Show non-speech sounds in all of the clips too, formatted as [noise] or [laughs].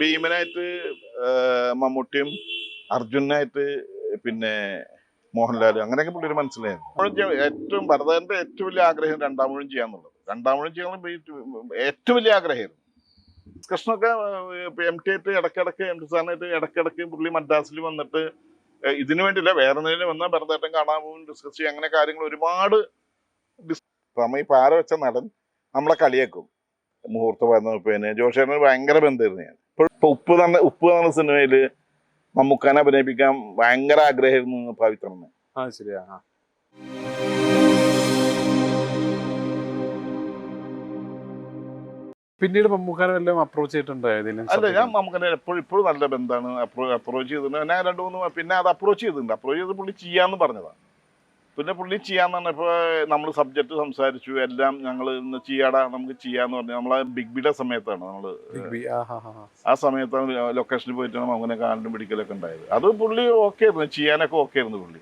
ഭീമനായിട്ട് മമ്മൂട്ടിയും അർജുനായിട്ട് പിന്നെ മോഹൻലാൽ അങ്ങനെയൊക്കെ പുള്ളിയൊരു മനസ്സിലായിരുന്നു. ഏറ്റവും ഭരതന്റെ ഏറ്റവും വലിയ ആഗ്രഹം രണ്ടാമൂഴും ചെയ്യാന്നുള്ളത്. രണ്ടാമൂഴും ചെയ്യാൻ ഏറ്റവും വലിയ ആഗ്രഹമായിരുന്നു. കൃഷ്ണൊക്കെ എം ടി ആയിട്ട് ഇടക്കിടക്ക് എം ടി സാറിനായിട്ട് ഇടക്കിടക്ക് പുള്ളി മദ്രാസിൽ വന്നിട്ട് ഇതിനു വേണ്ടിയില്ല വേറെ എന്തെങ്കിലും വന്നാൽ ഭരതേട്ടൻ കാണാൻ പോകും ഡിസ്കസ് ചെയ്യും അങ്ങനെ കാര്യങ്ങൾ ഒരുപാട് നമ്മ ഈ പാര വെച്ച നടൻ നമ്മളെ കളിയാക്കും. മുഹൂർത്തം പിന്നെ ജോഷേട്ടന് ഭയങ്കര ബന്ധമായിരുന്നു ഞാൻ. ഇപ്പൊ ഉപ്പ് തന്നെ ഉപ്പ് എന്ന സിനിമയിൽ മമ്മൂക്കാനെ അഭിനയിപ്പിക്കാൻ ഭയങ്കര ആഗ്രഹമായിരുന്നു പവിത്രന് ആ ശരിയാ പിന്നീട് മമ്മൂക്കാനെ വല്ലതും അപ്രോച്ച് ചെയ്തിട്ടുണ്ടായിരുന്നു അല്ല ഞാൻ മമ്മൂക്കാനെ എപ്പോഴും ഇപ്പോഴും നല്ല ബന്ധമാണ്. അപ്രോച്ച് ചെയ്തിട്ടുണ്ട്. ഞാൻ രണ്ടു മൂന്ന് പിന്നെ അത് അപ്രോച്ച് ചെയ്തിട്ടുണ്ട്. അപ്രോച്ച് ചെയ്ത് പുള്ളി ചെയ്യാന്ന് പറഞ്ഞതാണ് പിന്നെ പുള്ളി ചെയ്യാന്ന് പറഞ്ഞപ്പോൾ നമ്മൾ സബ്ജക്ട് സംസാരിച്ചു എല്ലാം ഞങ്ങൾ ഇന്ന് ചെയ്യാടാ നമുക്ക് ചെയ്യാന്ന് പറഞ്ഞു നമ്മളെ ബിഗ് ബിയുടെ സമയത്താണ് നമ്മൾ. ആ, സമയത്താണ് ലൊക്കേഷനിൽ പോയിട്ടാണ് അങ്ങനെ കാണലും പിടിക്കലൊക്കെ ഉണ്ടായത്. അത് പുള്ളി ഓക്കെ ആയിരുന്നു ചെയ്യാനൊക്കെ ഓക്കെ ആയിരുന്നു പുള്ളി.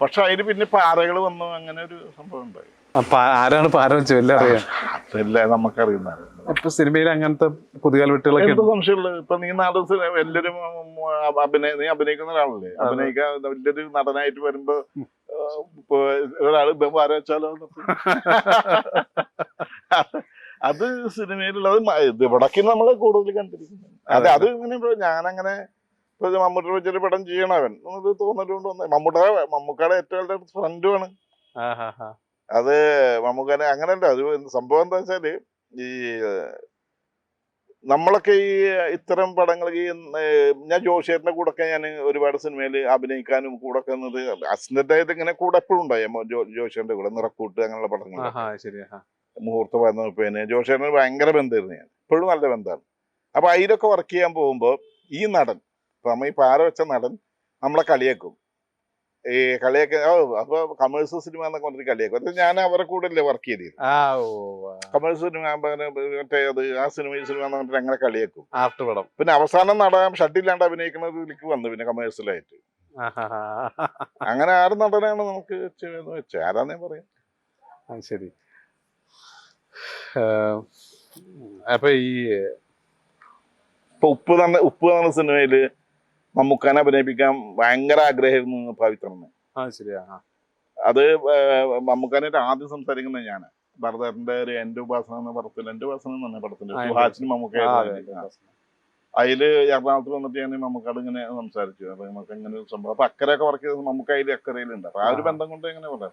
പക്ഷെ അതിന് പിന്നെ പാറകൾ വന്നു അങ്ങനെ ഒരു സംഭവം ഉണ്ടായി. ആരാണ് പാര അറിയാം. അതല്ല നമുക്കറിയുന്ന ഇപ്പൊ സിനിമയിൽ അങ്ങനത്തെ പുതിയ വിട്ടുകളൊക്കെ എന്ത് സംശയമുള്ളത്? ഇപ്പൊ നീ അഭിനയ നീ അഭിനയിക്കുന്ന ഒരാളല്ലേ? അഭിനയിക്കാൻ വലിയൊരു നടനായിട്ട് വരുമ്പോ ഒരാൾ പാര വെച്ചാലോ [laughs] അത് സിനിമയിലുള്ളത് ഇവിടൊക്കെ നമ്മൾ കൂടുതൽ കണ്ടിരിക്കുന്നത്. അതെ അത് ഇങ്ങനെ ഞാനങ്ങനെ ഇപ്പൊ ഇത് മമ്മൂട്ടി വെച്ചൊരു പടം ചെയ്യണവൻ എന്നൊരു തോന്നലുകൊണ്ട് വന്ന മമ്മൂട്ട മമ്മൂക്കാടെ ഏറ്റവും വലിയ ഫ്രണ്ടുമാണ്. അത് മമ്മൂക്കാനെ അങ്ങനെയല്ല അത് സംഭവം എന്താ വെച്ചാൽ ഈ നമ്മളൊക്കെ ഈ ഇത്തരം പടങ്ങൾ ഈ ഞാൻ ജോഷേറിന്റെ കൂടെ ഒക്കെ ഞാൻ ഒരുപാട് സിനിമയിൽ അഭിനയിക്കാനും കൂടെ ഒക്കെ എന്നത് അസിസ്റ്റന്റ് ആയിട്ട് ഇങ്ങനെ കൂടെ എപ്പോഴും ഉണ്ടായി. ജോഷേറിന്റെ കൂടെ നിറക്കൂട്ട് അങ്ങനെയുള്ള പടങ്ങൾ. മുഹൂർത്ത പറയുന്ന പിന്നെ ജോഷേട്ടന് ഭയങ്കര ബന്ധമായിരുന്നു ഞാൻ. എപ്പോഴും നല്ല ബന്ധമാണ്. അപ്പൊ അതിലൊക്കെ വർക്ക് ചെയ്യാൻ പോകുമ്പോൾ ഈ നടൻ ഇപ്പൊ നമ്മ ഈ പാര വെച്ച നടൻ നമ്മളെ കളിയാക്കും. ഈ കളിയൊക്കെ ഓ അപ്പൊ കമേഴ്സ് സിനിമ എന്നൊക്കെ പറഞ്ഞിട്ട് കളിയൊക്കെ. അത് ഞാൻ അവരെ കൂടെ അല്ലേ വർക്ക് ചെയ്തിരുന്നു കമേഴ്സ് സിനിമ മറ്റേ അത് ആ സിനിമ ഈ സിനിമ എന്ന് പറഞ്ഞിട്ട് അങ്ങനെ കളിയാക്കും. ആർട്ട് പടം. പിന്നെ അവസാനം നടൻ ഷട്ടില്ലാണ്ട് അഭിനയിക്കുന്നതിലേക്ക് വന്നു പിന്നെ കമേഴ്സിലായിട്ട്. അങ്ങനെ ആറ് നടനാണ് നമുക്ക് ആരാന്നേ പറയാം ശരി. അപ്പൊ ഈ ഇപ്പൊ ഉപ്പ് തന്നെ ഉപ്പ് തന്ന സിനിമയിൽ മമ്മൂക്കാനെ അഭിനയിപ്പിക്കാൻ ഭയങ്കര ആഗ്രഹമായിരുന്നു പവിത്രന്. അത് മമ്മൂക്കാനായിട്ട് ആദ്യം സംസാരിക്കുന്നത് ഞാൻ ഭരതന്റെ ഒരു എന്റെ ഉപാസന എന്ന പടത്തിൽ എന്റെ ഉപാസന എന്ന് പറഞ്ഞ പടത്തിൽ സുഹാസിനും മമ്മൂക്ക അതെ, അതെ. അതിൽ എറണാകുളത്ത് വന്നിട്ട് ഞാൻ മമ്മൂക്കാട് ഇങ്ങനെ സംസാരിച്ചു. അപ്പൊ നമുക്ക് ഇങ്ങനെ സംഭവം അപ്പൊ അക്കരയൊക്കെ വർക്ക് ചെയ്ത് മമ്മൂക്ക അതിൽ അക്കരയിലുണ്ട്. അപ്പൊ ആ ഒരു ബന്ധം കൊണ്ട് എങ്ങനെ പറഞ്ഞു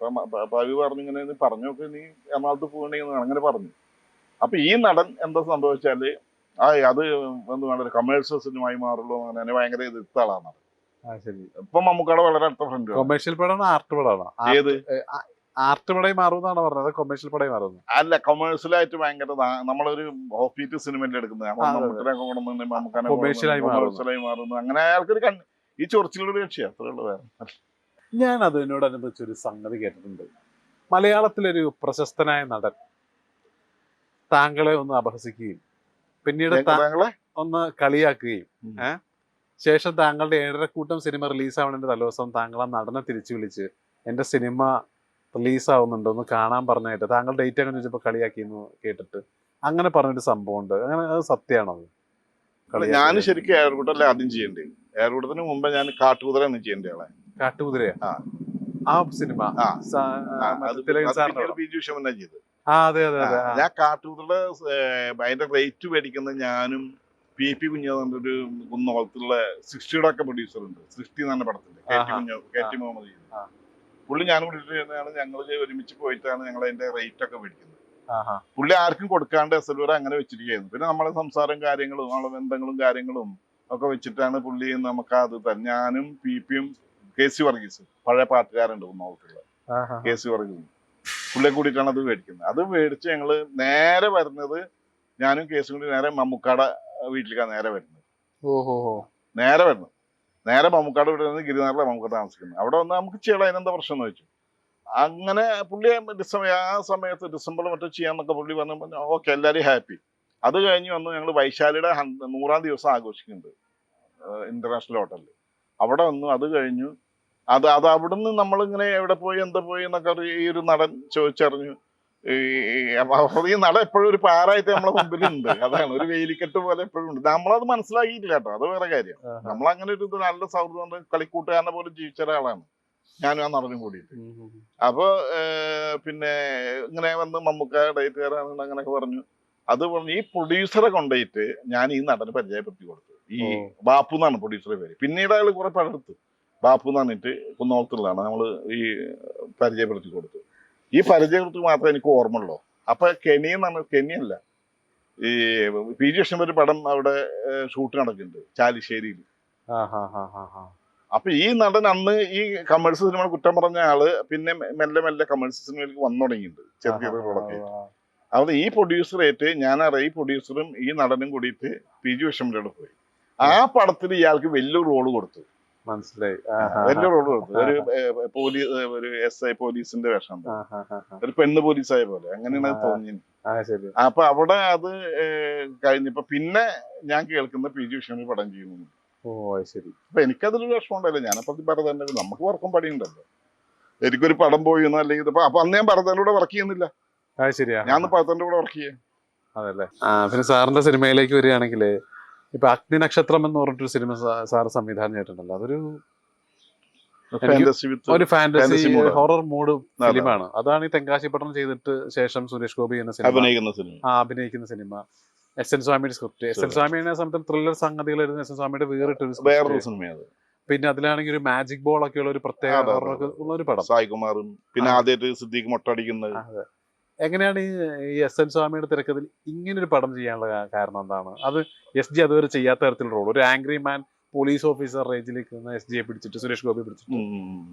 പവി പറഞ്ഞു ഇങ്ങനെ പറഞ്ഞു നോക്ക് നീ എറണാകുളത്ത് പോകണ്ടെങ്കിൽ അങ്ങനെ പറഞ്ഞു. അപ്പൊ ഈ നടൻ എന്താ സംഭവിച്ചാൽ ആ അത് എന്ത് വേണ്ട കമേഴ്സ്യൽ സിനിമയായി മാറുള്ളൂ അങ്ങനെ ഭയങ്കര എതിർത്ത ആളാണ്. ആ ശരി. ഇപ്പൊ മമ്മൂക്കാട് വളരെ അടുത്ത ഫ്രണ്ട് കൊമേഴ്ഷ്യൽ പടമാണ് ആർട്ട് പടമാണോ. ഏത്? ആർട്ട് പടമായി മാറുമെന്നാണ് പറഞ്ഞത്? കൊമേഴ്ഷ്യൽ പടമായി മാറുന്നത്? അല്ല കൊമേഴ്സ്യലായിട്ട് ഭയങ്കര നാ- നമ്മളൊരു ഹോഫ് ബീറ്റ് സിനിമയിൽ എടുക്കുന്നത്. ആയി മാറുന്നു. അങ്ങനെ കണ്ണ് ഈ ചൊറിച്ചിലൊരു കക്ഷിയാ. അത്രേ ഉള്ളൂ വേറെ. ഞാൻ അതിനോടനുബന്ധിച്ച് ഒരു സംഗതി കേട്ടിട്ടുണ്ട്. മലയാളത്തിലൊരു പ്രശസ്തനായ നടൻ താങ്കളെ ഒന്ന് അപഹസിക്കുകയും പിന്നീട് താങ്കളെ? ഒന്ന് കളിയാക്കുകയും. ശേഷം താങ്കളുടെ ഏഴരക്കൂട്ടം സിനിമ റിലീസാവുന്നതിന്റെ തലേദിവസം താങ്കൾ ആ നടനെ തിരിച്ചു വിളിച്ച് എന്റെ സിനിമ റിലീസാവുന്നുണ്ട് ഒന്ന് കാണാൻ പറഞ്ഞായിട്ട് താങ്കൾ ഡേറ്റ് ചോദിച്ചപ്പോൾ കളിയാക്കി എന്ന് കേട്ടിട്ട് അങ്ങനെ പറഞ്ഞൊരു സംഭവം ഉണ്ട് അങ്ങനെ അത് സത്യമാണോ അത്? കളിയാക്കി ഞാൻ ശരിക്കും എയർകൂട്ടല്ലേ ആദ്യം ചെയ്യണ്ടേ? എയർകൂട്ടത്തിന് മുമ്പേ ഞാൻ കാട്ടുകുതിരയാണ് ചെയ്യേണ്ട ആളെ. കാട്ടുകുതിരയാ? ആ. സിനിമ. ബിജു ഉഷമന്ന ചെയ്ത്. ഞാൻ കാട്ടുകുതിരയുടെ ഏർ, അതിന്റെ റേറ്റ് മേടിക്കുന്നത് ഞാനും പി പി കുഞ്ഞു ഒരു കുന്നോളത്തുള്ള സൃഷ്ടിയുടെ ഒക്കെ പ്രൊഡ്യൂസർ ഉണ്ട്. സൃഷ്ടി എന്ന് പറഞ്ഞ പടത്തിന്റെ കെ ടി ആഹാ. കുഞ്ഞു കെ ടി മുഹമ്മദ് പുള്ളി ഞാൻ കൂടിയിട്ട് ഞങ്ങൾ ഒരുമിച്ച് പോയിട്ടാണ് ഞങ്ങൾ അതിന്റെ റേറ്റ് ഒക്കെ മേടിക്കുന്നത്. പുള്ളി ആർക്കും കൊടുക്കാണ്ട് എസ് എൽ അങ്ങനെ വെച്ചിരിക്കുകയായിരുന്നു. പിന്നെ നമ്മളെ സംസാരം കാര്യങ്ങളും നമ്മളെ ബന്ധങ്ങളും കാര്യങ്ങളും ഒക്കെ വെച്ചിട്ടാണ് പുള്ളി നമുക്ക് അത് ഞാനും പി പിയും കെ സി വർഗീസ് പഴയ പാട്ടുകാരുണ്ട് കുന്നോളത്തുള്ള ആഹാ. K C Varghese. പുള്ളിയെ കൂടിയിട്ടാണ് അത് മേടിക്കുന്നത്. അത് മേടിച്ച് ഞങ്ങൾ നേരെ വരുന്നത് ഞാനും കേസും കൂടി നേരെ മമ്മൂക്കാട വീട്ടിലേക്കാണ് നേരെ വരുന്നത്. ഓഹോ നേരെ വരുന്നത്. നേരെ മമ്മൂക്കാട് വീട്ടിൽ നിന്ന് ഗിരിനാറിലെ മമ്മൂക്കാട് താമസിക്കുന്നത്. അവിടെ വന്ന് നമുക്ക് ചെയ്യണം അതിനെന്താ പ്രശ്നം എന്ന് വെച്ചു അങ്ങനെ പുള്ളി ഡിസംബർ ആ സമയത്ത് ഡിസംബർ മറ്റോ ചെയ്യാന്നൊക്കെ പുള്ളി പറഞ്ഞു ഓക്കെ എല്ലാവരും ഹാപ്പി. അത് കഴിഞ്ഞ് വന്ന് ഞങ്ങൾ വൈശാലിയുടെ നൂറാം ദിവസം ആഘോഷിക്കുന്നുണ്ട് ഇന്റർനാഷണൽ ഹോട്ടലിൽ അവിടെ വന്നു അത് കഴിഞ്ഞു അത് അത് അവിടുന്ന് നമ്മളിങ്ങനെ എവിടെ പോയി എന്താ പോയി എന്നൊക്കെ ഈ ഒരു നടൻ ചോദിച്ചറിഞ്ഞു. ഈ നട എപ്പോഴും ഒരു പാറായിട്ട് നമ്മളെ മുമ്പിലുണ്ട്. അതാണ്. ഒരു വേലിക്കെട്ട് പോലെ എപ്പോഴും ഉണ്ട്. നമ്മളത് മനസ്സിലാക്കിയിട്ടില്ല കേട്ടോ. അത് വേറെ കാര്യം. നമ്മൾ അങ്ങനെ ഒരു ഇത് നല്ല സൗഹൃദം കളിക്കൂട്ടുകാരനെ പോലെ ജീവിച്ച ഒരാളാണ്. ഞാനും ആ നടനും കൂടിയിട്ട്. അപ്പൊ പിന്നെ ഇങ്ങനെ വന്ന് മമ്മൂക്ക ഡേറ്റ് കയറാനുണ്ട് അങ്ങനെയൊക്കെ പറഞ്ഞു. അത് പറഞ്ഞു ഈ പ്രൊഡ്യൂസറെ കൊണ്ടുപോയിട്ട് ഞാൻ ഈ നടന് പരിചയപ്പെടുത്തി കൊടുത്തു. ഈ. ബാപ്പു എന്നാണ് പ്രൊഡ്യൂസറെ പേര്. പിന്നീട് അയാൾ കുറെ പഴെടുത്തു ബാപ്പു എന്ന് പറഞ്ഞിട്ട് കുന്നോളത്തുള്ളതാണ് നമ്മൾ ഈ പരിചയപ്പെടുത്തി കൊടുത്തു. ഈ പരിചയപ്പെടുത്തി മാത്രമേ എനിക്ക് ഓർമ്മയുള്ളൂ. അപ്പൊ കെനി എന്നാണ് കെനിയല്ല ഈ പി ജി കൃഷ്ണൻ ഒരു പടം അവിടെ ഷൂട്ട് നടക്കുന്നുണ്ട്. ചാലിശ്ശേരിയിൽ. അപ്പൊ ഈ നടൻ അന്ന് ഈ കമേഴ്സ് സിനിമ കുറ്റം പറഞ്ഞ ആൾ പിന്നെ മെല്ലെ മെല്ലെ കമേഴ്സ് സിനിമയിലേക്ക് വന്നു തുടങ്ങിയിട്ടുണ്ട്. ചെറിയ ചെറിയ റോളൊക്കെ. അവിടെ ഈ പ്രൊഡ്യൂസറേറ്റ് ഞാൻ അറിയാം ഈ പ്രൊഡ്യൂസറും ഈ നടനും കൂടിയിട്ട് പി ജി വിഷമിലോട് പോയി. ആ പടത്തിൽ ഇയാൾക്ക് വലിയൊരു റോൾ കൊടുത്തു. മനസ്സിലായി. വലിയ റോൾ കൊടുത്തു ഒരു പോലീസ് ഒരു എസ് ഐ പോലീസിന്റെ വേഷം. ഒരു പെണ്ണ് പോലീസായ പോലെ. അങ്ങനെയാണ് തോന്നിയത്. തോന്നി ആ ശരി. അപ്പൊ അവിടെ അത് കഴിഞ്ഞപ്പോ പിന്നെ ഞാൻ കേൾക്കുന്ന പി ജി വിഷ്ണു പടം ചെയ്യുന്നു. ഓ ശരി. അപ്പൊ എനിക്കതിലൊരു വിഷമം ഉണ്ടായില്ല ഞാനപ്പോ പറഞ്ഞു നമുക്ക് വർക്കും പണിയുണ്ടല്ലോ. എനിക്കൊരു പടം പോയി എന്നോ അല്ലെങ്കിൽ അപ്പൊ അന്ന് ഞാൻ പറഞ്ഞതിലൂടെ വർക്ക് ചെയ്യുന്നില്ല. ഞാൻ ഭരതന്റെ കൂടെ വർക്ക് ചെയ്യാം. അതല്ലേ? പിന്നെ സാറിന്റെ സിനിമയിലേക്ക് വരികയാണെങ്കിൽ ഇപ്പൊ അഗ്നി നക്ഷത്രം എന്ന് പറഞ്ഞിട്ടൊരു സിനിമ സാർ സംവിധാനം ചെയ്തിട്ടുണ്ടല്ലോ. അതൊരു ഒരു ഫാന്റസി. ഹൊറർ മൂഡ് സിനിമയാണ്. ഫിലിമാണ് അതാണ് ഈ തെങ്കാശി പട്ടണം ചെയ്തിട്ട് ശേഷം സുരേഷ് ഗോപി എന്ന സിനിമ. അഭിനയിക്കുന്ന സിനിമ. ആ അഭിനയിക്കുന്ന സിനിമ. എസ് എൻ സ്വാമിയുടെ സ്ക്രിപ്റ്റ് എസ് എൻ സ്വാമി സ്വാമിയുടെ സമയത്ത് ത്രില്ലർ സംഗതികൾ എഴുതുന്ന എസ് എൻ സ്വാമിയുടെ വേറിട്ടൊരു വേറൊരു. സിനിമയാണ് പിന്നെ അതിലാണെങ്കിൽ ഒരു മാജിക് ബോൾ ഒക്കെ ഉള്ള ഒരു പ്രത്യേക ഉള്ള ഒരു പടം. സായികുമാറും പിന്നെ. ആദ്യമായിട്ട് സിദ്ദീഖ് മൊട്ടടിക്കുന്നത്. എങ്ങനെയാണ് ഈ എസ് എൻ സ്വാമിയുടെ തിരക്കഥയിൽ ഇങ്ങനൊരു പടം ചെയ്യാനുള്ള കാരണം എന്താണ്? അത് എസ് ജി അതുവരെ ചെയ്യാത്ത തരത്തിലുള്ള റോൾ ഒരു ആംഗ്രി മാൻ പോലീസ് ഓഫീസർ റേഞ്ചിലേക്ക് എസ് ജിയെ പിടിച്ചിട്ട് സുരേഷ് ഗോപി പിടിച്ചിട്ട്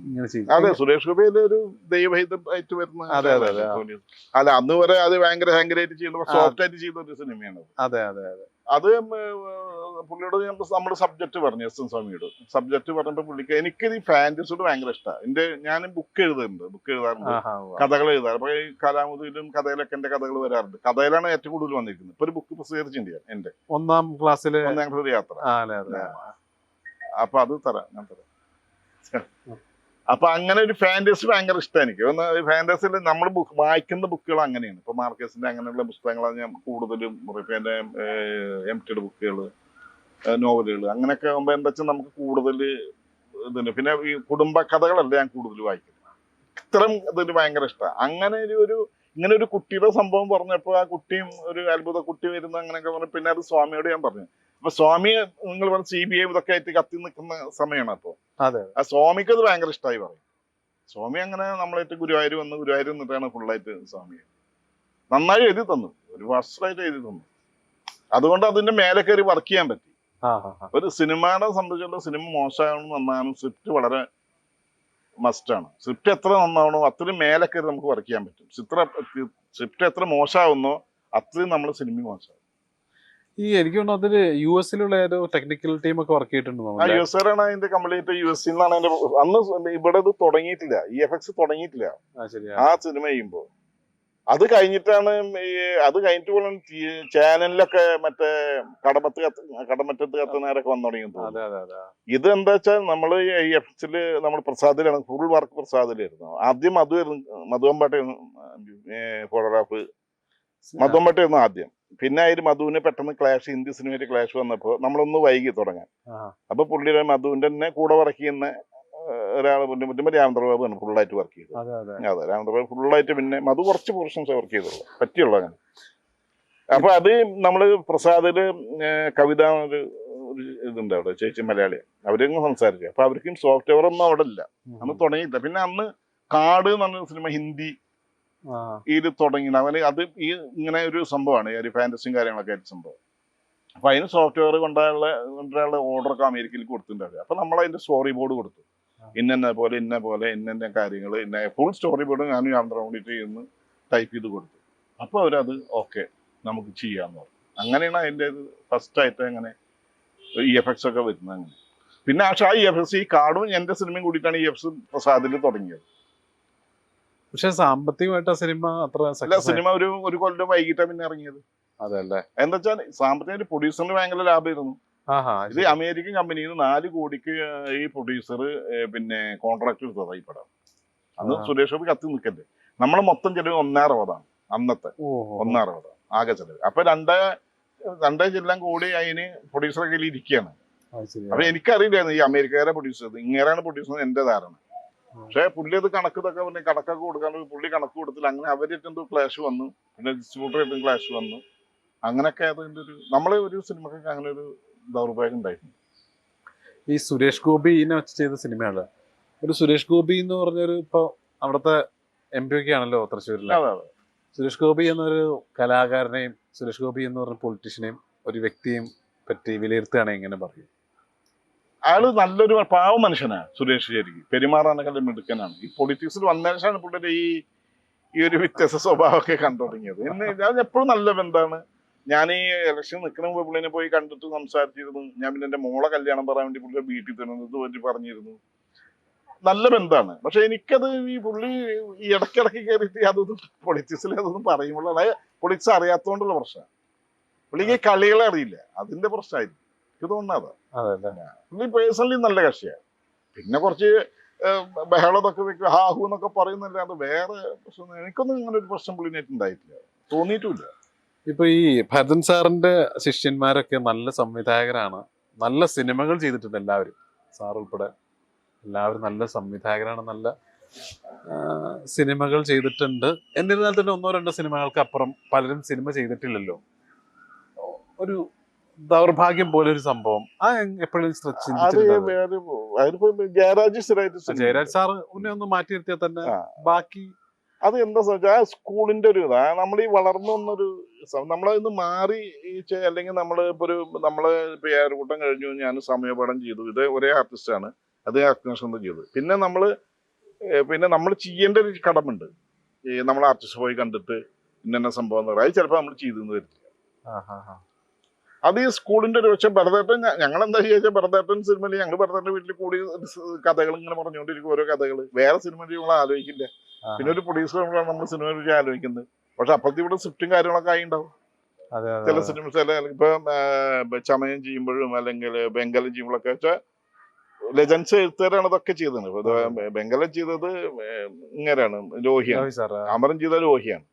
ഇങ്ങനെ ചെയ്യും. അതെ സുരേഷ് ഗോപി ഒരു ദൈവഹിതം ആയിട്ട് വരുന്ന അതെ, അതെ, അതെ. അല്ല അന്ന് വരെ അത് ഭയങ്കര ആയിട്ട് ചെയ്യുന്ന സോഫ്റ്റ് ആയിട്ട് ചെയ്യുന്ന ഒരു സിനിമയാണ് അതെ അതെ അതെ. അത് പുള്ളിയോട് ഞാൻ നമ്മുടെ സബ്ജക്ട് പറഞ്ഞു എസ് എൻ സ്വാമിയോട്. സബ്ജക്ട് പറഞ്ഞപ്പോ പുള്ളിക്ക് എനിക്ക് ഈ ഫാന്റസിയോട് ഭയങ്കര ഇഷ്ടമാണ് എന്റെ ഞാൻ ബുക്ക് എഴുതുന്നുണ്ട് ബുക്ക് എഴുതാറുണ്ട്. കഥകൾ എഴുതാറ്. അപ്പൊ ഈ കലാമുദിയിലും കഥയിലൊക്കെ എന്റെ കഥകൾ വരാറുണ്ട്. കഥയിലാണ് ഏറ്റവും കൂടുതൽ വന്നിരിക്കുന്നത്. ഇപ്പൊ ഒരു ബുക്ക് പ്രസിദ്ധീകരിച്ചിട്ടുണ്ട് ഞാൻ എന്റെ. ഒന്നാം ക്ലാസ്സിലെ ഒന്നാം ക്ലാസ് യാത്ര. അപ്പൊ അത് തരാം ഞാൻ തരാം. അപ്പൊ അങ്ങനെ ഒരു ഫാന്റസി ഭയങ്കര ഇഷ്ടമാണ് എനിക്ക്. ഒന്ന് നമ്മൾ ബുക്ക് വായിക്കുന്ന ബുക്കുകൾ അങ്ങനെയാണ്. ഇപ്പൊ മാർക്കസിന്റെ അങ്ങനെയുള്ള പുസ്തകങ്ങളാണ് ഞാൻ കൂടുതലും പിന്നെ എം ടിയുടെ ബുക്കുകൾ നോവലുകൾ അങ്ങനെയൊക്കെ ആകുമ്പോൾ എന്താ വെച്ചാൽ നമുക്ക് കൂടുതൽ ഇതുണ്ട്. പിന്നെ ഈ കുടുംബ കഥകളല്ല ഞാൻ കൂടുതൽ വായിക്കുന്നത് ഇത്രയും ഇതിന് ഭയങ്കര ഇഷ്ടമാണ് അങ്ങനെ ഒരു ഒരു ഇങ്ങനെ ഒരു കുട്ടിയുടെ സംഭവം പറഞ്ഞപ്പോൾ ആ കുട്ടിയും ഒരു അത്ഭുത കുട്ടി വരുന്ന അങ്ങനെയൊക്കെ പറഞ്ഞു പിന്നെ അത് സ്വാമിയോട് ഞാൻ പറഞ്ഞു. അപ്പൊ സ്വാമി നിങ്ങൾ പറഞ്ഞ സി ബി ഐ ഇതൊക്കെ ആയിട്ട് കത്തി നിൽക്കുന്ന സമയമാണ് അപ്പോൾ അതെ ആ സ്വാമിക്ക് അത് ഭയങ്കര ഇഷ്ടമായി പറയും. സ്വാമി അങ്ങനെ നമ്മളായിട്ട് ഗുരുവായൂർ വന്ന് ഗുരുവായൂർ നിന്നിട്ടാണ് ഫുള്ളായിട്ട് സ്വാമി നന്നായി എഴുതി തന്നു. ഒരു വർഷമായിട്ട് എഴുതി തന്നു. അതുകൊണ്ട് അതിന്റെ മേലെ കയറി വർക്ക് ചെയ്യാൻ പറ്റി. ഒരു സിനിമയുടെ സംബന്ധിച്ചുള്ള സിനിമ മോശമാകണം നന്നാകണം സ്ക്രിപ്റ്റ് വളരെ മസ്റ്റാണ് സ്ക്രിപ്റ്റ് എത്ര നന്നാവണോ അത്രയും മേലെ കയറി നമുക്ക് വർക്ക് ചെയ്യാൻ പറ്റും. ചിത്ര സ്ക്രിപ്റ്റ് എത്ര മോശമാവുന്നോ അത്രയും നമ്മൾ സിനിമ മോശമാവും. ഈ എനിക്ക് തോന്നുന്നു അതിൽ യു എസിലുള്ള ഏതോ ടെക്നിക്കൽ ടീം ഒക്കെ വർക്ക് ചെയ്തിട്ടുണ്ട് യു എസ് ആണ് അതിന്റെ കംപ്ലീറ്റ് യു എസ് നിന്നാണ് അതിന്റെ അന്ന് ഇവിടെ ഇത് തുടങ്ങിയിട്ടില്ല. ഈ എഫ് എക്സ് തുടങ്ങിയിട്ടില്ല. ആ സിനിമ ചെയ്യുമ്പോ. അത് കഴിഞ്ഞിട്ടാണ് ഈ അത് കഴിഞ്ഞിട്ട് പോലും ചാനലിലൊക്കെ മറ്റേ കടമത്ത് കത്ത് കടമറ്റത്ത് കത്തുന്നവരൊക്കെ വന്നു തുടങ്ങിയത് ഇത് എന്താ വെച്ചാൽ നമ്മൾ ഈ എഫ്സിൽ നമ്മൾ പ്രസാദിലാണ് ഫുൾ വർക്ക് പ്രസാദിലായിരുന്നു. ആദ്യം മധു മധുവമ്പാട്ടായിരുന്നു ഫോട്ടോഗ്രാഫ് മധുവമ്പാട്ടായിരുന്നു ആദ്യം. പിന്നെ അതിൽ മധുവിന് പെട്ടെന്ന് ക്ലാഷ് ഹിന്ദി സിനിമയിൽ ക്ലാഷ് വന്നപ്പോൾ നമ്മളൊന്ന് വൈകി തുടങ്ങാൻ. അപ്പൊ പുള്ളിയുടെ മധുവിന്റെ തന്നെ കൂടെ വർക്ക് ചെയ്യുന്ന ഒരാൾ പിന്നെ രാമദ്രബാബുമാണ് ഫുള്ളായിട്ട് വർക്ക് ചെയ്തത്. അതെ രാമദ്രബാബു ഫുള്ളായിട്ട് പിന്നെ മധു കുറച്ച് പോർഷൻസ് വർക്ക് ചെയ്തുള്ളൂ. പറ്റിയുള്ളൂ അങ്ങനെ. അപ്പൊ അത് നമ്മൾ പ്രസാദിൽ കവിത ഒരു ഒരു ഇതുണ്ട് അവിടെ ചേച്ചി മലയാളി. അവരെങ്ങും സംസാരിച്ചു. അപ്പൊ അവർക്കും സോഫ്റ്റ്വെയർ ഒന്നും അവിടെ ഇല്ല. അന്ന് തുടങ്ങിയില്ല. പിന്നെ അന്ന് കാട് എന്ന് പറഞ്ഞ സിനിമ ഹിന്ദി ആ. ഇതിൽ തുടങ്ങി. അവന് അത് ഈ ഇങ്ങനെ ഒരു സംഭവമാണ്. ഈ ഫാന്റസിയും കാര്യങ്ങളൊക്കെ ആയിട്ട് സംഭവം. അപ്പൊ അതിന് സോഫ്റ്റ്വെയർ കൊണ്ടുള്ള കൊണ്ടുള്ള ഓർഡറൊക്കെ അമേരിക്കയിൽ കൊടുത്തിട്ടുണ്ടായിരുന്നു അപ്പൊ നമ്മൾ അതിന്റെ സ്റ്റോറി ബോർഡ് കൊടുത്തു. ഇന്നെ ഇന്ന പോലെ ഇന്ന പോലെ ഇന്ന കാര്യങ്ങൾ ഇന്ന ഫുൾ സ്റ്റോറി ബോർഡ് ഞാനും യാത്ര ചെയ്യുന്നു ടൈപ്പ് ചെയ്ത് കൊടുത്തു. അപ്പൊ അവരത് ഓക്കെ നമുക്ക് ചെയ്യാന്ന് പറഞ്ഞു. അങ്ങനെയാണ് അതിന്റെ ഫസ്റ്റ് ആയിട്ട് അങ്ങനെ ഇ എഫ് എക്സ് ഒക്കെ വരുന്നത് അങ്ങനെ. പിന്നെ പക്ഷെ ആ ഇ എഫ് എസ് ഈ കാർഡും എന്റെ സിനിമയും കൂടിയിട്ടാണ് ഇ എഫ് എസ് പ്രസാദിൽ തുടങ്ങിയത്. പക്ഷെ സാമ്പത്തികമായിട്ട് ആ സിനിമ അത്ര അല്ല സിനിമ ഒരു ഒരു കൊല്ലം വൈകിട്ടാ പിന്നെ ഇറങ്ങിയത്. അതെ അല്ലേ എന്താ വെച്ചാൽ സാമ്പത്തിക പ്രൊഡ്യൂസറിന് ഭയങ്കര ലാഭമായിരുന്നു. ഇത് അമേരിക്കൻ കമ്പനിയിൽ നിന്ന് നാല് കോടിക്ക് ഈ പ്രൊഡ്യൂസർ പിന്നെ കോൺട്രാക്ട് എടുത്തതാ ഈ പടം. അന്ന്. സുരേഷ് ഗോപി കത്തി നിൽക്കല്ലേ നമ്മളെ മൊത്തം ചെലവ് ഒന്നാറ് അറുപതാണ് അന്നത്തെ. ഓഹോ. ഒന്നറുപത് ആകെ ചെലവ്. അപ്പൊ രണ്ടേ രണ്ടേ ചെല്ലാം കൂടി അതിന് പ്രൊഡ്യൂസറെ കയ്യിൽ ഇരിക്കുകയാണ് അപ്പൊ എനിക്കറിയില്ലായിരുന്നു ഈ അമേരിക്കക്കാരെ പ്രൊഡ്യൂസർ ഇങ്ങനെയാണ് പ്രൊഡ്യൂസർ എന്റെ ധാരണ. പക്ഷെ പുള്ളി അത് കണക്ക് ഇതൊക്കെ പറഞ്ഞ് കണക്കൊക്കെ കൊടുക്കാൻ പുള്ളി കണക്ക് കൊടുത്തില്ല. അങ്ങനെ അവരായിട്ട് എന്തോ ക്ലാഷ് വന്നു. പിന്നെ ഡിസ്ട്രിബ്യൂട്ടറായിട്ടും ക്ലാഷ് വന്നു. അങ്ങനെയൊക്കെ അതിന്റെ ഒരു നമ്മളെ ഒരു സിനിമക്കൊക്കെ അങ്ങനെ ഒരു ദൗർഭാഗ്യം ഉണ്ടായിരുന്നു ഈ സുരേഷ് ഗോപിനെ വെച്ച് ചെയ്ത സിനിമയാണ് ഒരു സുരേഷ് ഗോപി എന്ന് പറഞ്ഞൊരു ഇപ്പൊ അവിടുത്തെ എം പി ഒക്കെ ആണല്ലോ തൃശ്ശൂരിലെ. അതെ സുരേഷ് ഗോപി എന്നൊരു കലാകാരനെയും സുരേഷ് ഗോപി എന്ന് പറഞ്ഞ പൊളിറ്റീഷ്യനെയും ഒരു വ്യക്തിയെയും പറ്റി വിലയിരുത്തുകയാണെങ്കിൽ എങ്ങനെ പറയും? അയാൾ നല്ലൊരു പാവ മനുഷ്യനാണ് സുരേഷ് ശരിക്ക് പെരുമാറാനൊക്കെ മിടുക്കനാണ്. ഈ പൊളിറ്റിക്സിൽ വന്നതിന് ശേഷമാണ് പുള്ളിയുടെ ഈ ഈ ഒരു വ്യത്യസ്ത സ്വഭാവമൊക്കെ കണ്ടു തുടങ്ങിയത്. എന്നെ ഞാൻ എപ്പോഴും നല്ല ബന്ധമാണ് ഞാൻ ഈ ഇലക്ഷൻ നിൽക്കുന്ന മുമ്പ് പുള്ളിനെ പോയി കണ്ടിട്ട് സംസാരിച്ചിരുന്നു. ഞാൻ പിന്നെ എന്റെ മോളെ കല്യാണം പറയാൻ വേണ്ടി പുള്ളിയെ വീട്ടിൽ തരുന്നത് പറ്റി പറഞ്ഞിരുന്നു. നല്ല ബന്ധമാണ് പക്ഷെ എനിക്കത് ഈ പുള്ളി ഈ ഇടയ്ക്കിടയ്ക്ക് കയറിയിട്ട് അതൊന്നും പൊളിറ്റിക്സിൽ അതൊന്നും പറയുമ്പോഴാണ്. പൊളിറ്റിക്സ് അറിയാത്തതുകൊണ്ടുള്ള പ്രശ്നം പുള്ളിക്ക് കളികളെ അറിയില്ല. അതിന്റെ പ്രശ്നമായിരിക്കും. എനിക്ക് തോന്നുന്നത്. പുള്ളി പേഴ്സണലി നല്ല കക്ഷിയാണ്. പിന്നെ കുറച്ച് ബഹളതൊക്കെ വെക്കുക വെക്കും ഹാഹു എന്നൊക്കെ പറയുന്നല്ലാണ്ട് വേറെ പ്രശ്നം എനിക്കൊന്നും ഇങ്ങനെ ഒരു പ്രശ്നം പുള്ളിനായിട്ട് ഉണ്ടായിട്ടില്ല. തോന്നിയിട്ടുമില്ല. ഇപ്പൊ ഈ ഭരതൻ സാറിന്റെ ശിഷ്യന്മാരൊക്കെ നല്ല സംവിധായകരാണ്. നല്ല സിനിമകൾ ചെയ്തിട്ടുണ്ട് എല്ലാവരും. സാർ ഉൾപ്പെടെ എല്ലാവരും നല്ല സംവിധായകരാണ് നല്ല സിനിമകൾ ചെയ്തിട്ടുണ്ട്. എന്നിരുന്നാൽ തന്നെ ഒന്നോ രണ്ടോ സിനിമകൾക്ക് അപ്പുറം പലരും സിനിമ ചെയ്തിട്ടില്ലല്ലോ. ഒരു ദൗർഭാഗ്യം പോലെ ഒരു സംഭവം. ആ എപ്പോഴും ജയരാജ് ജയരാജ് സാർ ഉന്നെ ഒന്ന് മാറ്റി നിർത്തിയാൽ തന്നെ ബാക്കി അത് എന്താ വെച്ചാൽ ആ സ്കൂളിന്റെ ഒരു ഇതാ നമ്മൾ ഈ വളർന്നു വന്നൊരു നമ്മളതിന്ന് മാറി അല്ലെങ്കിൽ നമ്മൾ ഇപ്പൊ ഒരു നമ്മൾ ഇപ്പൊ ഏറുകൂട്ടം കഴിഞ്ഞു ഞാൻ സമയപാഠം ചെയ്തു. ഇത് ഒരേ ആർട്ടിസ്റ്റ് ആണ്. അതേ ആത്മസന്ധം ചെയ്തു പിന്നെ നമ്മൾ പിന്നെ നമ്മൾ ചെയ്യേണ്ട ഒരു കടമുണ്ട്. ഈ നമ്മൾ ആർട്ടിസ്റ്റ് പോയി കണ്ടിട്ട് ഇന്ന സംഭവം എന്ന് പറയാം. അത് ചിലപ്പോൾ നമ്മൾ ചെയ്തു വരില്ല. ആ, ആ. അത് ഈ സ്കൂളിന്റെ ഒരു പക്ഷെ ഭരതേട്ടൻ ഞങ്ങൾ എന്താ ചോദിച്ചാൽ ഭരതേട്ടൻ സിനിമയിൽ ഞങ്ങൾ ഭരതേട്ടൻ വീട്ടിൽ കൂടി കഥകൾ ഇങ്ങനെ പറഞ്ഞുകൊണ്ടിരിക്കും ഓരോ കഥകൾ വേറെ സിനിമ നമ്മൾ ആലോചിക്കില്ല. പിന്നെ ഒരു പ്രൊഡ്യൂസർ നമ്മൾ സിനിമയെ കുറിച്ച് ആലോചിക്കുന്നത് പക്ഷെ അപ്പുറത്ത് ഇവിടെ സ്ക്രിപ്റ്റും കാര്യങ്ങളൊക്കെ ആയി ഉണ്ടാവും ചില സിനിമ ചില ഇപ്പൊ ചമയം ചെയ്യുമ്പോഴും അല്ലെങ്കിൽ ബംഗാളം ചെയ്യുമ്പോഴൊക്കെ വെച്ചാൽ ലെജൻസ് എഴുത്തുകാരാണ് അതൊക്കെ ചെയ്തത്. ഇപ്പൊ ചെയ്തത് ഇങ്ങനെയാണ് ലോഹിയാണ്. അമരം ചെയ്ത ലോഹിയാണ്.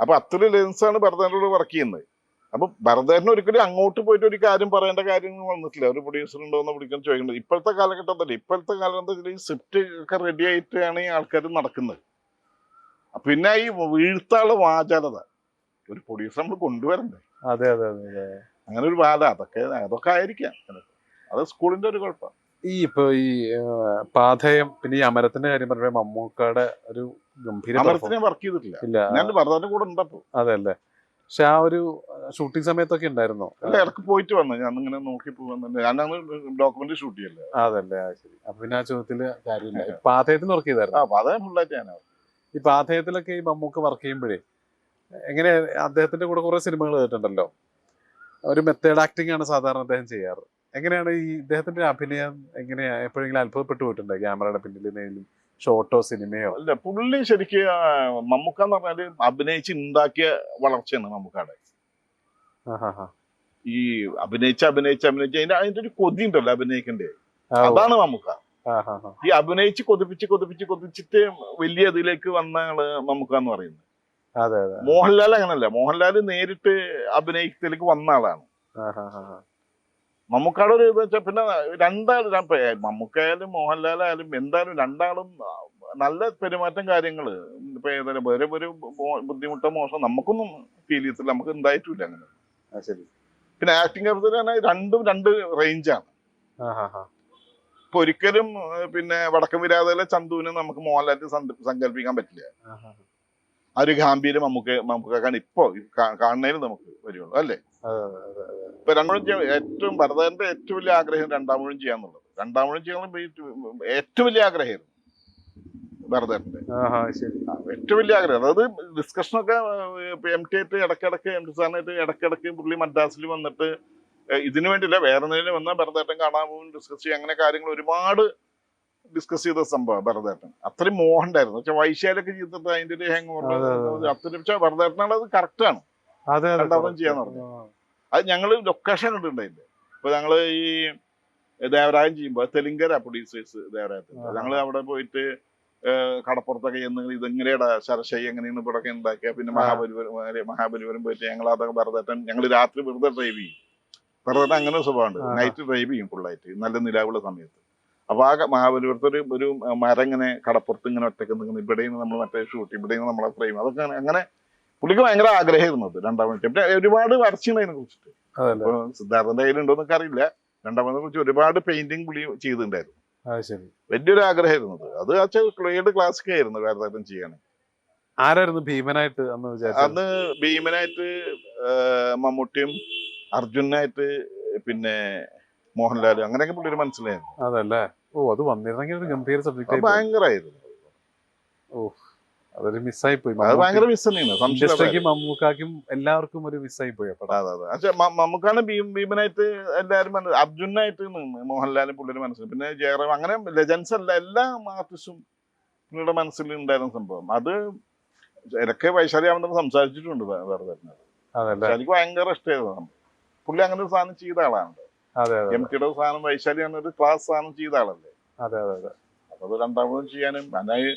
അപ്പൊ അത്ര ലെൻസാണ് ഭരതനോട് വർക്ക് ചെയ്യുന്നത് അപ്പൊ ഭരതേട്ടന് ഒരിക്കലും അങ്ങോട്ട് പോയിട്ട് ഒരു കാര്യം പറയേണ്ട കാര്യങ്ങൾ വന്നിട്ടില്ല. ഒരു പ്രൊഡ്യൂസർ ഉണ്ടോ എന്ന് വിളിക്കാൻ ചോദിക്കുന്നത് ഇപ്പോഴത്തെ കാലഘട്ടത്തിൽ ഇപ്പോഴത്തെ കാലഘട്ടത്തിൽ ഈ സ്വിഫ്റ്റ് ഒക്കെ റെഡി ആയിട്ടാണ് ഈ ആൾക്കാർ നടക്കുന്നത്. പിന്നെ ഈ വീഴ്ത്താൾ വാചാലത. ഒരു പ്രൊഡ്യൂസർ നമ്മൾ കൊണ്ടുവരണ്ടേ? അതെ അതെ അതെ അങ്ങനെ ഒരു വാല അതൊക്കെ അതൊക്കെ ആയിരിക്കാം. അത് സ്കൂളിന്റെ ഒരു കുഴപ്പം. ഈ ഇപ്പൊ ഈ പാതയം പിന്നെ ഈ അമരത്തിന്റെ കാര്യം പറഞ്ഞ മമ്മൂക്കയുടെ ഒരു ഗംഭീര അമരത്തിനെ വർക്ക് ചെയ്തിട്ടില്ല. ഞാൻ ഭരതന്റെ കൂടെ ഉണ്ടപ്പോ. അതെ അല്ലേ? പക്ഷെ ആ ഒരു ഷൂട്ടിംഗ് സമയത്തൊക്കെ ഉണ്ടായിരുന്നോ? അല്ല ഇടയ്ക്ക് പോയിട്ട് വന്നു. ഞാൻ ഇങ്ങനെ നോക്കി ഞാനന്ന് ഡോക്യുമെന്റ് ഷൂട്ട് ചെയ്യല്ലേ? അതല്ലേ ആ ശരി. അപ്പൊ പിന്നെ ആ ചോദ്യത്തിൽ കാര്യമില്ല ഇപ്പൊ പാഥേയത്തിന് വർക്ക് ആ ചെയ്തായിരുന്നു ഫുൾ ആയിട്ട് ഫുള്ളായിട്ട് ഞാനാ ഈ ഈ മമ്മൂക്ക വർക്ക് ചെയ്യുമ്പോഴേ എങ്ങനെ അദ്ദേഹത്തിന്റെ കൂടെ കുറെ സിനിമകൾ കേട്ടിട്ടുണ്ടല്ലോ ഒരു മെത്തേഡ് ആക്ടിംഗ് ആണ് സാധാരണ അദ്ദേഹം ചെയ്യാറ്. എങ്ങനെയാണ് ഈ ഇദ്ദേഹത്തിന്റെ അഭിനയം എങ്ങനെയാ? എപ്പോഴെങ്കിലും അത്ഭുതപ്പെട്ടു പോയിട്ടുണ്ടോ? ക്യാമറയുടെ പിന്നിൽ എന്തെങ്കിലും ഷോട്ടോ സിനിമയോ? അല്ല പുള്ളി ശരിക്ക് മമ്മൂക്കാന്ന് മമ്മൂക്ക എന്ന് പറഞ്ഞാൽ അഭിനയിച്ച് ഉണ്ടാക്കിയ വളർച്ചയാണ് മമ്മൂക്കാടെ. ഈ അഭിനയിച്ച് അഭിനയിച്ച് അഭിനയിച്ച് അതിന്റെ അതിന്റെ ഒരു കൊതി ഉണ്ടല്ലോ അഭിനയിക്കണ്ടേ. അതാണ് മമ്മൂക്ക. ഈ അഭിനയിച്ച് കൊതിപ്പിച്ച് കൊതിപ്പിച്ച് കൊതിച്ചിട്ട് വലിയ ഇതിലേക്ക് വന്നാണ് മമ്മൂക്ക എന്ന് പറയുന്നത്. മോഹൻലാൽ അങ്ങനല്ല. മോഹൻലാൽ നേരിട്ട് അഭിനയത്തിലേക്ക് വന്ന ആളാണ്. മമ്മൂക്കാട് ഒരു വെച്ചാൽ പിന്നെ രണ്ടാളും മമ്മൂക്കായാലും മോഹൻലാലായാലും എന്തായാലും രണ്ടാളും നല്ല പെരുമാറ്റം കാര്യങ്ങൾ ഇപ്പൊ ഏതായാലും വേറെ ഒരു ബുദ്ധിമുട്ടോ മോശം നമുക്കൊന്നും ഫീൽ ചെയ്യത്തില്ല. നമുക്ക് എന്തായിട്ടില്ല അങ്ങനെ. ശരി. പിന്നെ ആക്ടിങ് പറഞ്ഞാൽ രണ്ടും രണ്ട് റേഞ്ചാണ്. ഇപ്പൊ ഒരിക്കലും പിന്നെ വടക്കം വിരാതയിലെ ചന്തുവിനെ നമുക്ക് മോഹൻലാലിന് സങ്കല്പിക്കാൻ പറ്റില്ല. ആ ഒരു ഗാംഭീര്യം നമുക്ക് നമുക്ക് കാണാൻ ഇപ്പോ കാണുന്നതിന് നമുക്ക് വരുള്ളൂ അല്ലേ. ഇപ്പൊ രണ്ടാമൂഴം ചെയ്യാൻ ഏറ്റവും ഭരതന്റെ ഏറ്റവും വലിയ ആഗ്രഹം രണ്ടാമൂഴം ചെയ്യാന്നുള്ളത്. രണ്ടാമൂഴം ചെയ്യണം ഏറ്റവും വലിയ ആഗ്രഹം ഭരതന്റെ. ഏറ്റവും വലിയ ആഗ്രഹം. അതായത് ഡിസ്കഷനൊക്കെ എം ടി ആയിട്ട് ഇടക്കിടക്ക് എം ടി സാറിനായിട്ട് ഇടക്കിടക്ക് പുള്ളി മദ്രാസിൽ വന്നിട്ട് ഇതിനു വേണ്ടിയില്ല വേറെ എന്തെങ്കിലും വന്നാൽ ഭരതേട്ടൻ കാണാൻ പോകും ഡിസ്കസ് ചെയ്യും അങ്ങനെ കാര്യങ്ങൾ ഒരുപാട് ഡിസ്കസ് ചെയ്ത സംഭവം ഭരതേട്ടൻ. അത്രയും മോഹണ്ടായിരുന്നു. പക്ഷെ വൈശാലൊക്കെ ചെയ്തിട്ട് അതിന്റെ ഒരു ഹാങ് ഓവർ അതെ, അതെ. അത്രയും പക്ഷെ ഭരതേട്ടനാണ് അത് കറക്റ്റാണ് ആണ്. അതെ രണ്ടാമതും ചെയ്യാന്ന് പറഞ്ഞു. അത് ഞങ്ങൾ ലൊക്കേഷൻ കണ്ടിട്ടുണ്ടായില്ലേ ഇപ്പൊ ഞങ്ങൾ ഈ ദേവരായം ചെയ്യുമ്പോ തെലുങ്കര പ്രൊഡ്യൂസേഴ്സ് ദേവരായത്തിൽ ഞങ്ങൾ അവിടെ പോയിട്ട് കടപ്പുറത്തൊക്കെ ചെന്ന് ഇതെങ്ങനെയാടാ ശരശൈ എങ്ങനെയാണ് ഇവിടെ ഉണ്ടാക്കിയ? പിന്നെ. മഹാബലിപുരം മഹാബലിപുരം പോയിട്ട് ഞങ്ങൾ അതൊക്കെ ഭരതേട്ടൻ ഞങ്ങൾ രാത്രി വെറുതെ ഡ്രൈവ് ചെയ്യും. ഭരതേട്ടൻ അങ്ങനെ സ്വഭാവമുണ്ട്. നൈറ്റ് ഡ്രൈവ് ചെയ്യും ഫുള്ളായിട്ട് നല്ല നിലാവുള്ള സമയത്ത്. അപ്പൊ ആ മഹാബലിപുരത്ത് ഒരു ഒരു മരം ഇങ്ങനെ കടപ്പുറത്ത് ഇങ്ങനെ ഒറ്റയ്ക്ക് നിൽക്കുന്നു ഇവിടെ നിന്ന് നമ്മൾ മറ്റേ ഷൂട്ട് ഇവിടെ നിന്ന് നമ്മളെ ഫ്രെയിം അതൊക്കെ അങ്ങനെ- പുള്ളിക്ക് ഭയങ്കര ആഗ്രഹമായിരുന്നു അത് രണ്ടാം മണിക്ക് പിന്നെ ഒരുപാട് വരച്ചിട്ടുണ്ട് അതിനെ കുറിച്ചിട്ട്. സിദ്ധാർത്ഥന്റെ കയ്യിലുണ്ടോ എന്നൊക്കെ അറിയില്ല. രണ്ടാമതിനെ കുറിച്ച് ഒരുപാട് പെയിന്റിങ് പുള്ളി ചെയ്തിട്ടുണ്ടായിരുന്നു. വലിയൊരു ആഗ്രഹമായിരുന്നു അത്. അത് ക്ലിയർഡ് ക്ലാസിക് ആയിരുന്നു വേറെ ചെയ്യാൻ. ആരായിരുന്നു ഭീമനായിട്ട് അന്ന് അന്ന് ഭീമനായിട്ട് മമ്മൂട്ടിയും അർജുനായിട്ട് പിന്നെ മോഹൻലാൽ അങ്ങനെയൊക്കെ പുള്ളിയൊരു മനസ്സിലായിരുന്നു. അതല്ലേ? ഓ അത് വന്നിരുന്നെങ്കിൽ ഒരു ഗംഭീര സബ്ജക്റ്റ് ഭയങ്കരമായിരുന്നു അതൊരു മിസ്സായി പോയി അത് ഭയങ്കര മിസ് തന്നെയാണ്. മമ്മൂക്കാക്കും എല്ലാവർക്കും ഒരു മിസ്സായി പോയി പക്ഷെ നമുക്കാണ് ഭീം ഭീമനായിട്ട് എല്ലാവരും മനസ്സിൽ അർജുനായിട്ട് നിന്ന് മോഹൻലാലും പുള്ളിയുടെ മനസ്സിൽ. പിന്നെ ജയറാം അങ്ങനെ ലെജൻസ് അല്ല എല്ലാ ആർട്ടിസ്റ്റും പുള്ളിയുടെ മനസ്സിൽ ഉണ്ടായിരുന്ന സംഭവം. അത് ഇടയ്ക്ക് വൈശാലി ആവുന്ന സംസാരിച്ചിട്ടുണ്ട് വേറെ തന്നെ എനിക്ക് ഭയങ്കര ഇഷ്ടമായിരുന്നു. പുള്ളി അങ്ങനെ ഒരു സാധനം ചെയ്ത ആളാണ്. എം ടിയുടെ സാധനം വൈശാലി ഒരു ക്ലാസ് സാധനം ചെയ്ത ആളല്ലേ? അതെ അതെ അതെ. അപ്പൊ അത് രണ്ടാമതും ചെയ്യാനും അതിനായി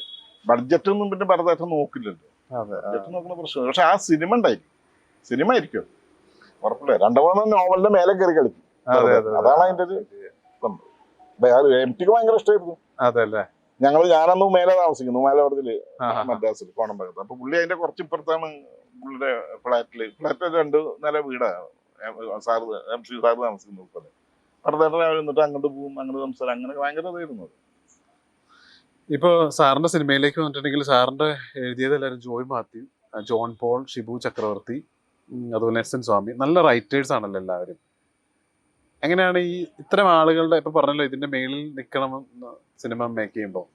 ബഡ്ജറ്റ് ഒന്നും പിന്നെ ഭരതേട്ടൻ നോക്കില്ലല്ലോ. ബഡ്ജറ്റ് നോക്കുന്ന പ്രശ്നം പക്ഷെ ആ സിനിമ ഉണ്ടായിരിക്കും. സിനിമ ആയിരിക്കും ഉറപ്പില്ല? രണ്ടു മൂന്ന് നോവലിന്റെ മേലെ കയറി കളിക്കും. അതെ അതെ അതാണ് അതിന്റെ ഒരു സംഭവം എം ടിക്ക് ഭയങ്കര ഇഷ്ടമായിരുന്നു. അതെ അല്ലേ ഞങ്ങൾ ഞാനന്ന് മേലെ താമസിക്കുന്നു. കോണം മദ്രാസിൽ കോണംഭാഗത്ത് അപ്പൊ പുള്ളി അതിന്റെ കുറച്ച് ഇപ്പുറത്താണ് പുള്ളിയുടെ ഫ്ലാറ്റിൽ. ഫ്ലാറ്റ് രണ്ട് നില വീടാണ് എം സി സാറ് താമസിക്കുന്നത് ഉൾപ്പെടെ ഭരതേട്ടൻ രാവിലെ എന്നിട്ട് അങ്ങോട്ട് പോകും അങ്ങനെ സംസാരം അങ്ങനെ ഭയങ്കര ഇതായിരുന്നു അത്. ഇപ്പോൾ സാറിന്റെ സിനിമയിലേക്ക് വന്നിട്ടുണ്ടെങ്കിൽ സാറിന്റെ എഴുതിയത് എല്ലാവരും ജോയ് മാത്യു ജോൺ പോൾ ഷിബു ചക്രവർത്തി അതുപോലെ എസ് എൻ സ്വാമി. നല്ല റൈറ്റേഴ്സ് ആണല്ലോ എല്ലാവരും. എങ്ങനെയാണ് ഈ ഇത്തരം ആളുകളുടെ ഇപ്പം പറഞ്ഞല്ലോ ഇതിന്റെ മേളിൽ നിൽക്കണം സിനിമ മേക്ക് ചെയ്യുമ്പോൾ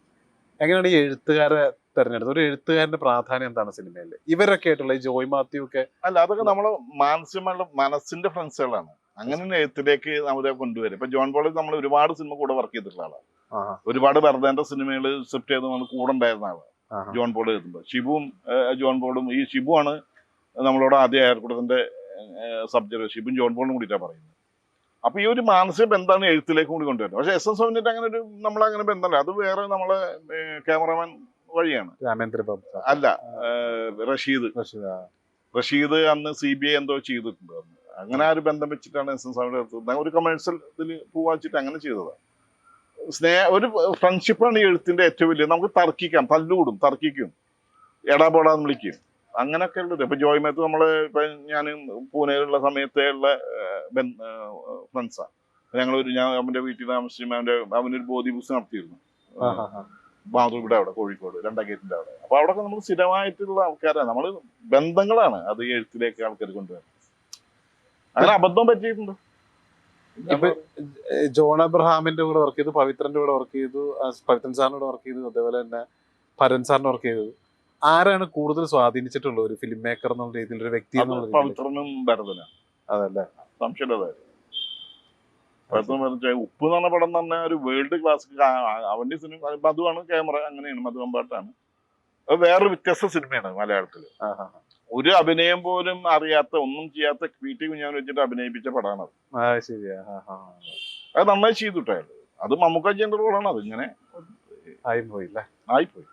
എങ്ങനെയാണ് ഈ എഴുത്തുകാരെ തെരഞ്ഞെടുത്തത്. ഒരു എഴുത്തുകാരന്റെ പ്രാധാന്യം എന്താണ് സിനിമയിൽ? ഇവരൊക്കെ ആയിട്ടുള്ള ഈ ജോയ് മാത്യു ഒക്കെ അല്ല അതൊക്കെ നമ്മൾ മാനസികമായുള്ള മനസ്സിന്റെ ഫ്രണ്ട്സുകളാണ്. അങ്ങനെ എഴുത്തിലേക്ക് നമ്മളെ കൊണ്ടുവരും. ഇപ്പൊ ജോൺ പോളിൽ നമ്മൾ ഒരുപാട് സിനിമ കൂടെ വർക്ക് ചെയ്തിട്ടുള്ള ആളാണ്. ഒരുപാട് വെറുതെ സിനിമകൾ സെപ്റ്റ് ചെയ്ത് നമ്മൾ കൂടെ ഉണ്ടായിരുന്ന ആളാണ്. ജോൺ പോൾ എഴുതുമ്പോൾ ഷിബുവും ജോൺ പോളും ഈ ഷിബു ആണ് നമ്മളോട് ആദ്യം അയർക്കൂടത്തിന്റെ സബ്ജക്ട്. ഷിബും ജോൺ പോളും കൂടിയിട്ടാണ് പറയുന്നത്. അപ്പൊ ഈ ഒരു മാനസിക ബന്ധമാണ് എഴുത്തിലേക്ക് കൂടി കൊണ്ടുവരുന്നത്. പക്ഷെ എസ് എൻ സോമിന്റെ അങ്ങനെ ഒരു നമ്മളങ്ങനെ ബന്ധമല്ല. അത് വേറെ നമ്മളെ ക്യാമറമാൻ വഴിയാണ്. രാമേന്ദ്ര ബാബു അല്ല റഷീദ്. റഷീദ്, അന്ന് സി ബി ഐ എന്തോ ചെയ്തിട്ടുണ്ട് അന്ന്. അങ്ങനെ ആ ഒരു ബന്ധം വെച്ചിട്ടാണ് എസ് എൻ സ്വാമിയുടെ അടുത്ത് ഒരു കമേഴ്ഷ്യൽ ഇതിൽ പൂവാച്ചിട്ട് അങ്ങനെ ചെയ്തതാണ് സ്നേഹ ഒരു ഫ്രണ്ട്ഷിപ്പാണ് ഈ എഴുത്തിന്റെ ഏറ്റവും വലിയ. നമുക്ക് തർക്കിക്കാം തല്ലുകൂടും തർക്കിക്കും. എടാപോടാന്ന് വിളിക്കും. അങ്ങനെയൊക്കെ ഉള്ളത് ഇപ്പൊ ജോയ് മേത്ത് നമ്മൾ ഇപ്പൊ ഞാൻ പൂനെയിലുള്ള സമയത്തെ ഉള്ള ഫ്രണ്ട്സാണ് ഞങ്ങൾ ഒരു ഞാൻ അവന്റെ വീട്ടിൽ താമസിച്ചു അവന്റെ അവനൊരു ബോധി ബുസ് നടത്തിയിരുന്നു. മാതൃവിടെ അവിടെ കോഴിക്കോട് രണ്ടാം ഗേറ്റിന്റെ അവിടെ. അപ്പൊ അവിടെ നമ്മൾ സ്ഥിരമായിട്ടുള്ള ആൾക്കാരാണ്. നമ്മൾ ബന്ധങ്ങളാണ് അത് ഈ എഴുത്തിലേക്ക് ആൾക്കാർ കൊണ്ടുവരുന്നത്. അങ്ങനെ അബദ്ധം പറ്റിയിട്ടുണ്ട്. ഇപ്പൊ ജോൺ അബ്രഹാമിന്റെ കൂടെ വർക്ക് ചെയ്തു പവിത്രന്റെ കൂടെ വർക്ക് ചെയ്തു പവിത്രൻ സാറിന്റെ കൂടെ വർക്ക് ചെയ്തു അതേപോലെ തന്നെ പരൻ സാറിന്റെ വർക്ക് ചെയ്തു. ആരാണ് കൂടുതൽ സ്വാധീനിച്ചിട്ടുള്ള ഒരു ഫിലിം മേക്കർ എന്നുള്ള രീതിയിൽ ഒരു വ്യക്തി പവിത്രനും ഭരതനാണ്. അതല്ലേ? സംശയം ഉപ്പ് എന്ന് പറഞ്ഞ പടം തന്നെ ഒരു വേൾഡ് ക്ലാസ് അവന്റെ സിനിമ മധുവാണ് ക്യാമറ അങ്ങനെയാണ് മധു അമ്പാട്ടാണ്. അത് വേറൊരു വ്യത്യസ്ത സിനിമയാണ് മലയാളത്തിൽ. ഒരു അഭിനയം പോലും അറിയാത്ത ഒന്നും ചെയ്യാത്ത ക്വീറ്റി കുഞ്ഞാൻ വെച്ചിട്ട് അഭിനയിപ്പിച്ച പടമാണ് അത്. അത് നന്നായി ചെയ്തിട്ടേ അത് മമ്മൂക്ക ചെയ്യേണ്ട റോളാണ് അത് ഇങ്ങനെ ആയിപ്പോയി ആയിപ്പോയി.